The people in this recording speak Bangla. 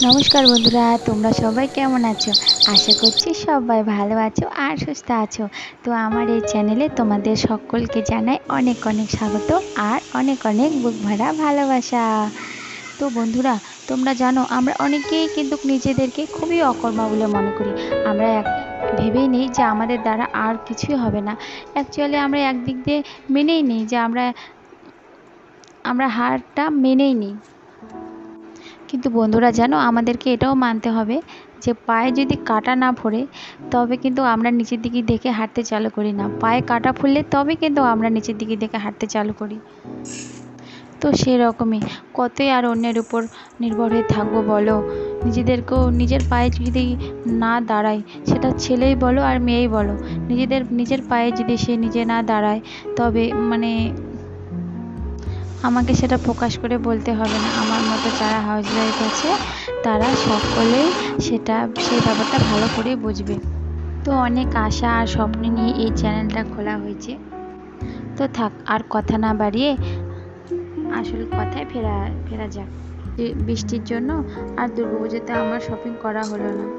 নমস্কার বন্ধুরা, তোমরা সবাই কেমন আছো? আশা করছি সবাই ভালো আছো আর সুস্থ আছো। তো আমার এই চ্যানেলে তোমাদের সকলকে জানাই অনেক অনেক স্বাগত আর অনেক অনেক বুক ভরা ভালোবাসা। তো বন্ধুরা, তোমরা জানো আমরা অনেকেই কিন্তু নিজেদেরকে খুবই অকর্মা বলে মনে করি। আমরা এক ভেবেই নিই যে আমাদের দ্বারা আর কিছুই হবে না। অ্যাকচুয়ালি আমরা একদিক দিয়ে মেনেই নিই যে আমরা আমরা হারটা মেনেই নিই। কিন্তু বন্ধুরা জানো, আমাদেরকে এটাও মানতে হবে যে পায়ে যদি কাটা না ফোরে তবে কিন্তু আমরা নিচের দিকে দেখে হাঁটতে চালু করি না। পায়ে কাটা ফুললে তবে কিন্তু আমরা নিচের দিকে দেখে হাঁটতে চালু করি। তো সেরকমই। কতই আর অন্যের উপর নির্ভর হয়ে থাকব বলো? নিজেদেরকেও, নিজের পায়ে যদি না দাঁড়ায়, সেটা ছেলেই বলো আর মেয়েই বলো। নিজেদের, নিজের পায়ে যদি সে নিজে না দাঁড়ায়, তবে মানে আমাকে সেটা প্রকাশ করে বলতে হবে না। আমার মতো যারা হাউস ওয়াইফ আছে, তারা সকলেই সেটা, সেই ব্যাপারটা ভালো করে বুঝবে। তো অনেক আশা আর স্বপ্ন নিয়ে এই চ্যানেলটা খোলা হয়েছে। তো থাক, আর কথা না বাড়িয়ে আসল কথায় ফেরা ফেরা যাক। বৃষ্টির জন্য আর দুর্গাপুজোতে আমার শপিং করা হলো না।